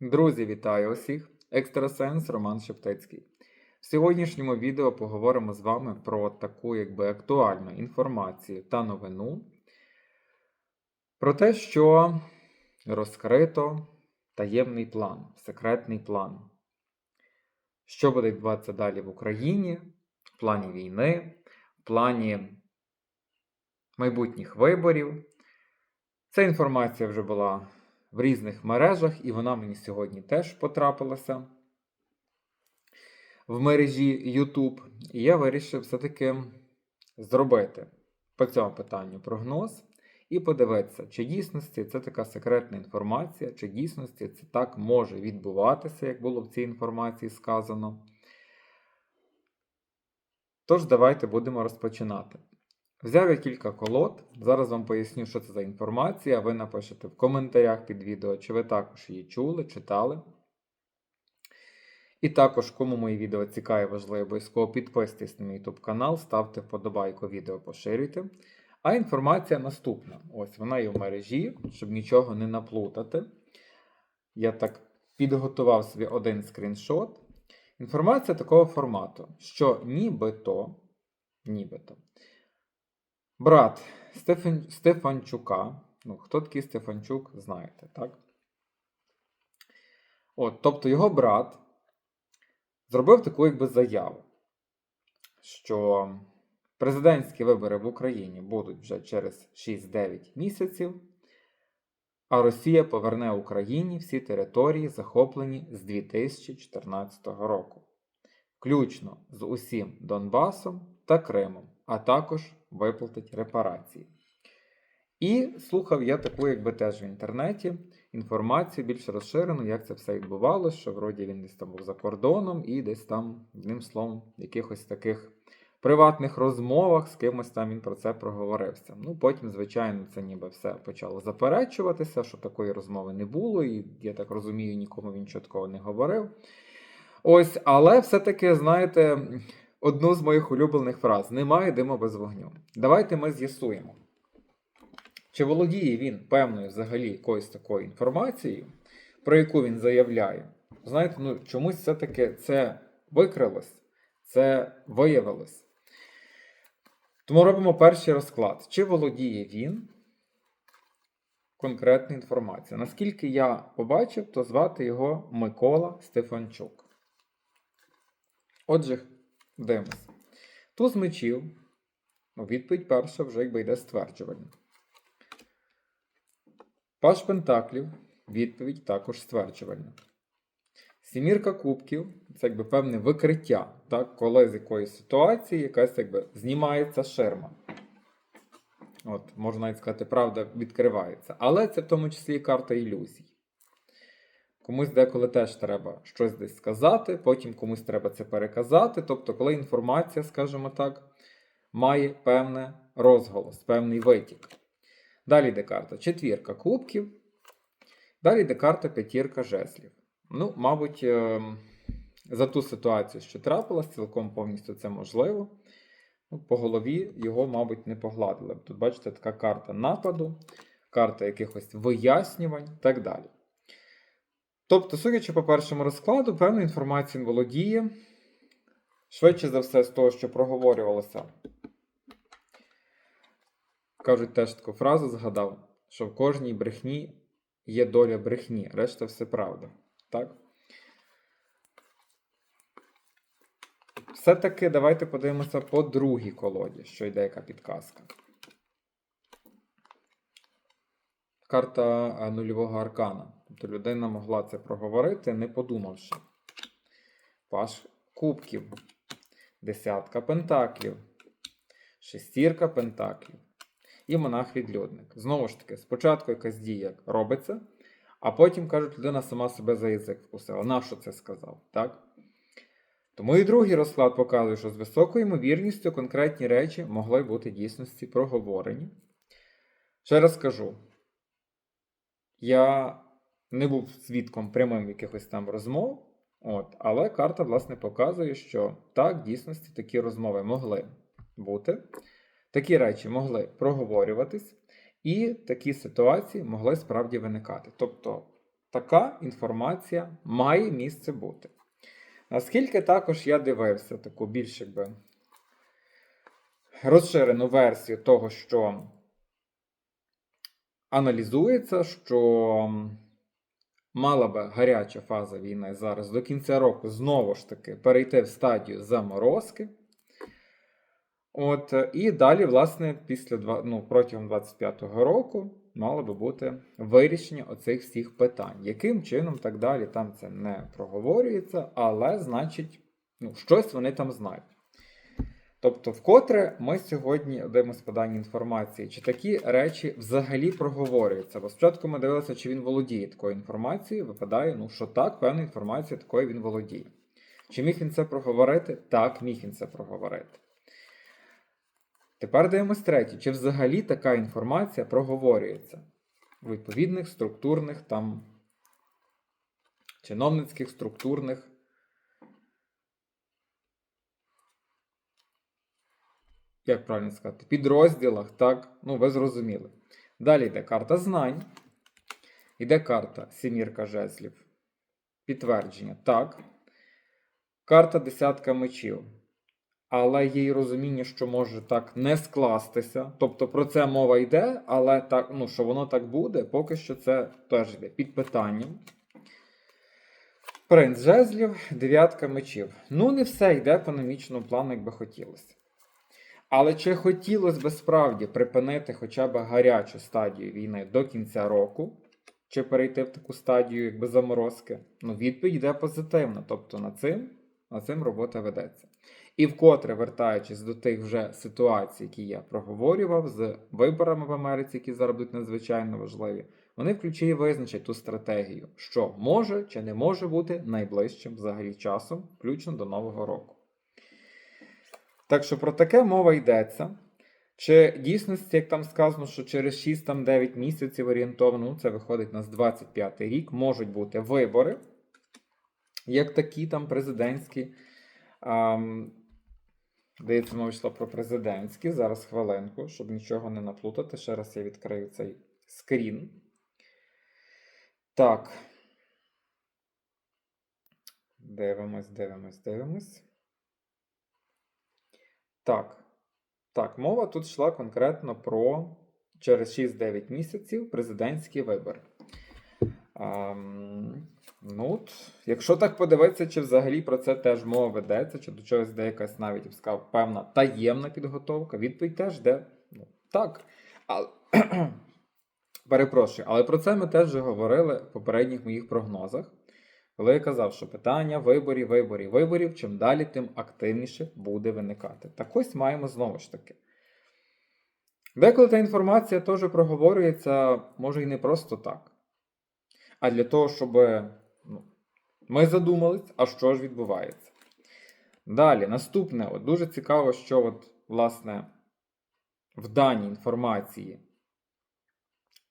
Друзі, вітаю усіх! Екстрасенс Роман Шептицький. В сьогоднішньому відео поговоримо з вами про таку якби актуальну інформацію та новину про те, що розкрито таємний план, секретний план. Що буде відбуватися далі в Україні, в плані війни, в плані майбутніх виборів. Ця інформація вже була в різних мережах, і вона мені сьогодні теж потрапилася в мережі YouTube. І я вирішив все-таки зробити по цьому питанню прогноз і подивитися, чи дійсності це така секретна інформація, чи дійсності це так може відбуватися, як було в цій інформації сказано. Тож, давайте будемо розпочинати. Взяв я кілька колод. Зараз вам поясню, що це за інформація. Ви напишете в коментарях під відео, чи ви також її чули, читали. І також, кому мої відео цікаві, важливо, обов'язково підписуйтесь на мій YouTube канал, ставте вподобайку відео, поширюйте. А інформація наступна. Ось вона є в мережі, щоб нічого не наплутати. Я так підготував собі один скріншот. Інформація такого формату, що нібито, нібито брат Стефан, Стефанчука. Ну, хто такий Стефанчук, знаєте, так? От, тобто його брат зробив таку якби заяву, що президентські вибори в Україні будуть вже через 6-9 місяців, а Росія поверне Україні всі території, захоплені з 2014 року, включно з усім Донбасом та Кримом, а також виплатить репарації. І слухав я таку, якби теж в інтернеті інформацію більш розширену, як це все відбувалося, що вроді він десь там був за кордоном і десь там, одним словом, в якихось таких приватних розмовах з кимось там він про це проговорився. Ну, потім, звичайно, це ніби все почало заперечуватися, що такої розмови не було, і я так розумію, нікому він чіткого не говорив. Ось, але все-таки, знаєте, одну з моїх улюблених фраз: немає диму без вогню. Давайте ми з'ясуємо. Чи володіє він певною взагалі якоюсь такою інформацією, про яку він заявляє? Знаєте, ну чомусь все-таки це викрилось, це виявилось. Тому робимо перший розклад. Чи володіє він конкретною інформацією? Наскільки я побачив, то звати його Микола Стефанчук. Отже, дивимось. Туз мечів. Ну, відповідь перша вже якби йде стверджувальна. Паш Пентаклів. Відповідь також стверджувальна. Сімірка кубків це якби певне викриття, так, коли з якоїсь ситуації якась якби знімається ширма. От, Можна навіть сказати, правда відкривається. Але це в тому числі і карта ілюзій. Комусь деколи теж треба щось десь сказати, потім комусь треба це переказати. Тобто, коли інформація, скажімо так, має певний розголос, певний витік. Далі йде карта четвірка кубків. Далі йде карта п'ятірка жезлів. Ну, мабуть, ем, за ту ситуацію, що трапилась, цілком повністю це можливо. Ну, По голові його, мабуть, не погладили. Тут, бачите, така карта нападу, карта якихось вияснювань і так далі. Тобто, судячи по першому розкладу, певну інформацію він володіє. Швидше за все, з того, що проговорювалося. Кажуть, теж таку фразу згадав, що в кожній брехні є доля брехні, решта все правда. Так? Все-таки давайте подивимося по другій колоді, що йде яка підказка. Карта е, нульового аркана. Тобто людина могла це проговорити, не подумавши. Паш кубків, десятка пентаклів, шестірка пентаклів і монах-відлюдник. Знову ж таки, спочатку якась дія робиться, а потім кажуть, людина сама себе за язик вкусила. Нащо це сказав? Так? Тому і другий розклад показує, що з високою ймовірністю конкретні речі могли бути дійсності проговорені. Ще раз скажу, я не був свідком прямим якихось там розмов, от, але карта, власне, показує, що так, в дійсності такі розмови могли бути. Такі речі могли проговорюватись, і такі ситуації могли справді виникати. Тобто така інформація має місце бути. Наскільки також я дивився таку більш якби розширену версію того, що аналізується, що мала би гаряча фаза війни зараз до кінця року знову ж таки перейти в стадію заморозки. От, і далі, власне, після ну, протягом 25-го року мало би бути вирішення оцих всіх питань. Яким чином так далі, там це не проговорюється, але значить, ну, щось вони там знають. Тобто, вкотре ми сьогодні дивимося подання інформації, чи такі речі взагалі проговорюються. Бо спочатку ми дивилися, чи він володіє такою інформацією. Випадає, ну що так, певна інформація такою він володіє. Чи міг він це проговорити? Так, міг він це проговорити. Тепер дивимось третє. Чи взагалі така інформація проговорюється у відповідних структурних там чиновницьких структурних як правильно сказати, підрозділах, так, ну ви зрозуміли. Далі йде карта знань, йде карта сімірка жезлів. Підтвердження, так. Карта десятка мечів. Але є й розуміння, що може так не скластися. Тобто про це мова йде, але так, ну, що воно так буде, поки що це теж йде під питанням. Принц жезлів, дев'ятка мечів. Ну, не все йде по наміченому плану, як би хотілося. Але чи хотілося б справді припинити хоча б гарячу стадію війни до кінця року, чи перейти в таку стадію якби заморозки? Ну, відповідь йде позитивна. Тобто на цим, на цим робота ведеться. І вкотре, вертаючись до тих вже ситуацій, які я проговорював, з виборами в Америці, які зараз будуть надзвичайно важливі, вони в і визначать ту стратегію, що може чи не може бути найближчим взагалі часом, включно до Нового року. Так що про таке мова йдеться. Чи дійсності, як там сказано, що через 6-9 місяців орієнтовно, ну, це виходить у нас 25 рік, можуть бути вибори, як такі там президентські. Ам, Здається, мова йшла про президентські. Зараз хвилинку, щоб нічого не наплутати. Ще раз я відкрию цей скрін. Так. Дивимось, дивимось, дивимось. Так. Так, мова тут йшла конкретно про через 6-9 місяців президентські вибори. Ам, ну, якщо так подивитися, чи взагалі про це теж мова ведеться, чи до чогось де якась навіть сказав, певна таємна підготовка, відповідь теж де. Ну, так. Але, перепрошую, але про це ми теж вже говорили в попередніх моїх прогнозах. Коли я казав, що питання виборів, виборів, виборів, чим далі, тим активніше буде виникати. Так ось маємо знову ж таки. Деколи та інформація теж проговорюється, може і не просто так. А для того, щоб ну, ми задумались, а що ж відбувається. Далі, наступне, от дуже цікаво, що, от, власне, в даній інформації,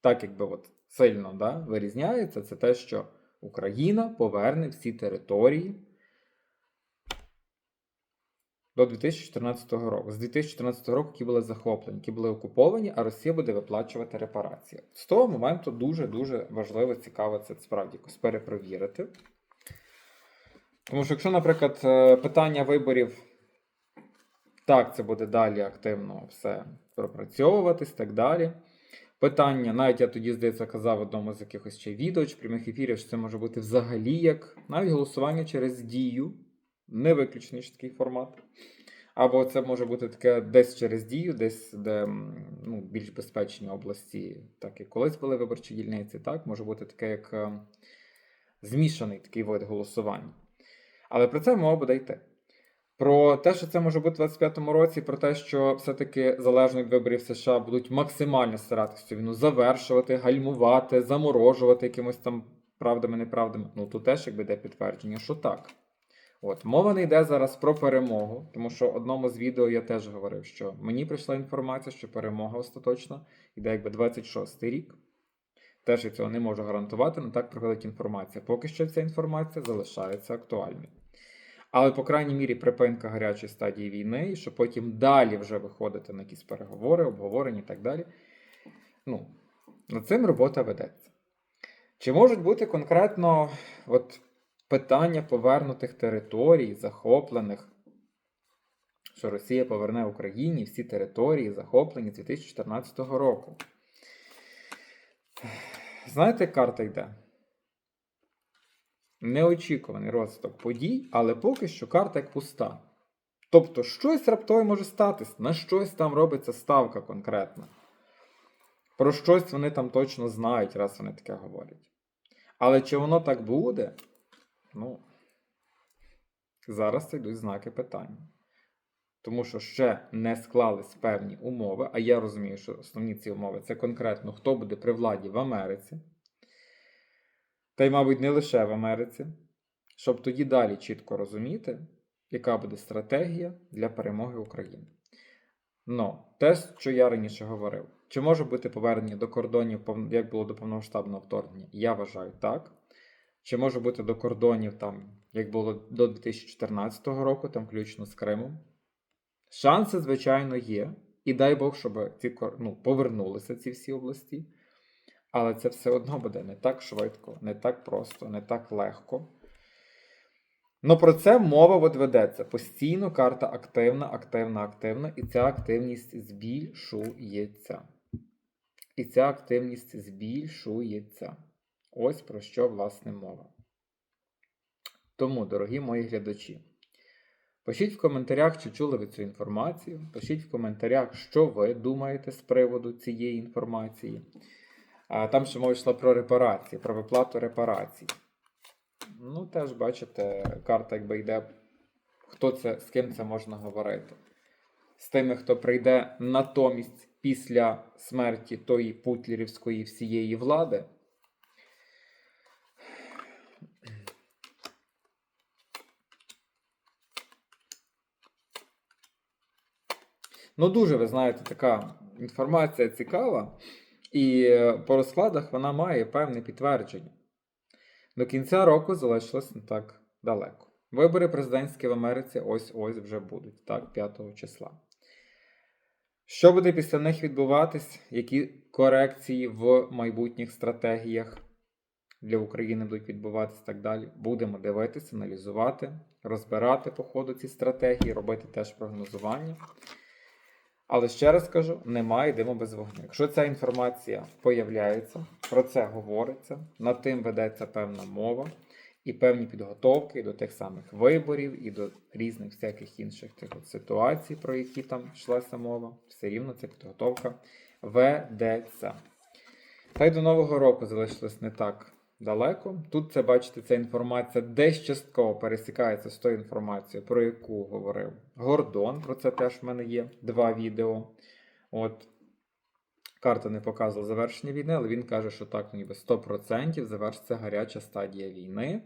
так якби от сильно да, вирізняється, це те, що Україна поверне всі території до 2014 року. З 2014 року, які були захоплені, які були окуповані, а Росія буде виплачувати репарації. З того моменту дуже-дуже важливо, цікаво це справді якось перепровірити. Тому що, якщо, наприклад, е, питання виборів, так, це буде далі активно все пропрацьовуватись так далі. Питання, навіть я тоді, здається, казав одному з якихось ще відео чи прямих ефірів, що це може бути взагалі як навіть голосування через дію, не виключний такий формат. Або це може бути таке десь через дію, десь де ну, більш безпечні області, так як колись були виборчі дільниці, так, може бути таке, як е, змішаний такий вид голосування. Але про це мова буде йти. Про те, що це може бути у 25-му році, про те, що все-таки залежно від виборів США будуть максимально старатися цю війну завершувати, гальмувати, заморожувати якимось там правдами, неправдами. Ну тут теж якби йде підтвердження, що так. От, мова не йде зараз про перемогу, тому що одному з відео я теж говорив, що мені прийшла інформація, що перемога остаточно йде якби 26-й рік. Теж я цього не можу гарантувати, але так приходить інформація. Поки що ця інформація залишається актуальною. Але, по крайній мірі, припинка гарячої стадії війни, і що потім далі вже виходити на якісь переговори, обговорення і так далі. Ну, над цим робота ведеться. Чи можуть бути конкретно от, питання повернутих територій, захоплених, що Росія поверне Україні всі території, захоплені з 2014 року? Знаєте, карта йде? Неочікуваний розвиток подій, але поки що карта як пуста. Тобто, щось раптово може статись, на щось там робиться ставка конкретна. Про щось вони там точно знають, раз вони таке говорять. Але чи воно так буде? Ну, зараз це йдуть знаки питання. Тому що ще не склались певні умови, а я розумію, що основні ці умови це конкретно хто буде при владі в Америці. Та й, мабуть, не лише в Америці, щоб тоді далі чітко розуміти, яка буде стратегія для перемоги України. Ну, те, що я раніше говорив, чи може бути повернення до кордонів, як було до повномасштабного вторгнення? Я вважаю так. Чи може бути до кордонів, там, як було до 2014 року, там включно з Кримом? Шанси, звичайно, є. І дай Бог, щоб ці ну, повернулися ці всі області. Але це все одно буде не так швидко, не так просто, не так легко. Ну про це мова от ведеться. Постійно карта активна, активна, активна, і ця активність збільшується. І ця активність збільшується. Ось про що власне мова. Тому, дорогі мої глядачі, пишіть в коментарях, чи чули ви цю інформацію. Пишіть в коментарях, що ви думаєте з приводу цієї інформації. Там ще мова йшла про репарації, про виплату репарацій. Ну, теж бачите, карта якби йде, хто це, з ким це можна говорити. З тими, хто прийде натомість після смерті тої путлерівської всієї влади. Ну, дуже, ви знаєте, така інформація цікава, і по розкладах вона має певне підтвердження. До кінця року залишилось не так далеко. Вибори президентські в Америці ось-ось вже будуть, так, 5 числа. Що буде після них відбуватись? Які корекції в майбутніх стратегіях для України будуть відбуватися і так далі? Будемо дивитися, аналізувати, розбирати по ходу ці стратегії, робити теж прогнозування. Але ще раз кажу, немає диму без вогню. Якщо ця інформація появляється, про це говориться, над тим ведеться певна мова і певні підготовки до тих самих виборів, і до різних всяких інших тих от ситуацій, про які там йшлася мова, все рівно ця підготовка ведеться. Та й до Нового року залишилось не так далеко. Тут це, бачите, ця інформація десь частково пересікається з тою інформацією, про яку говорив Гордон. Про це теж в мене є два відео. От карта не показувала завершення війни, але він каже, що так, ну, ніби 100% завершиться гаряча стадія війни.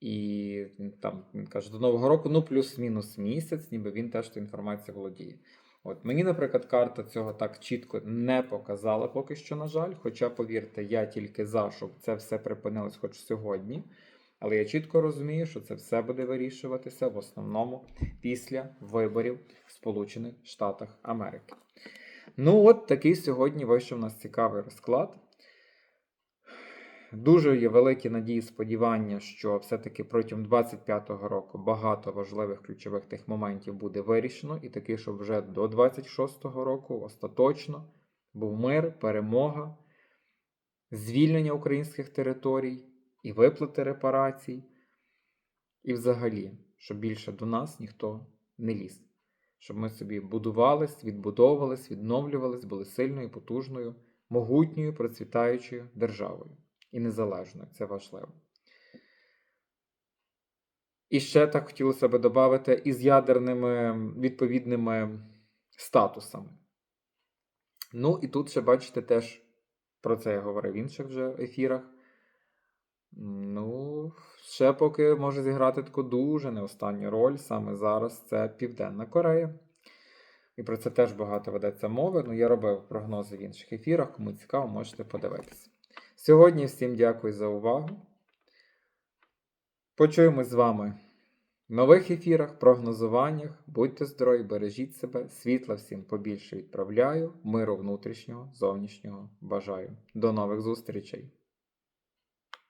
І там він каже, до Нового року, ну плюс-мінус місяць, ніби він теж ту інформацію володіє. От мені, наприклад, карта цього так чітко не показала поки що, на жаль. Хоча, повірте, я тільки за, щоб це все припинилось хоч сьогодні. Але я чітко розумію, що це все буде вирішуватися в основному після виборів в Сполучених Штатах Америки. Ну, от такий сьогодні вийшов у нас цікавий розклад. Дуже є великі надії, сподівання, що все-таки протягом 25-го року багато важливих ключових тих моментів буде вирішено, і таки, щоб вже до 26-го року остаточно був мир, перемога, звільнення українських територій і виплати репарацій. І взагалі, щоб більше до нас ніхто не ліз. Щоб ми собі будувались, відбудовувались, відновлювались, були сильною, потужною, могутньою, процвітаючою державою і незалежною. Це важливо. І ще так хотілося би додати із ядерними відповідними статусами. Ну, і тут ще бачите, теж про це я говорив в інших вже ефірах. Ну, ще поки може зіграти таку дуже не останню роль саме зараз це Південна Корея. І про це теж багато ведеться мови. Ну, я робив прогнози в інших ефірах. Кому цікаво, можете подивитися. Сьогодні всім дякую за увагу. Почуємось з вами в нових ефірах, прогнозуваннях. Будьте здорові, бережіть себе, світла всім побільше відправляю, миру внутрішнього, зовнішнього бажаю. До нових зустрічей!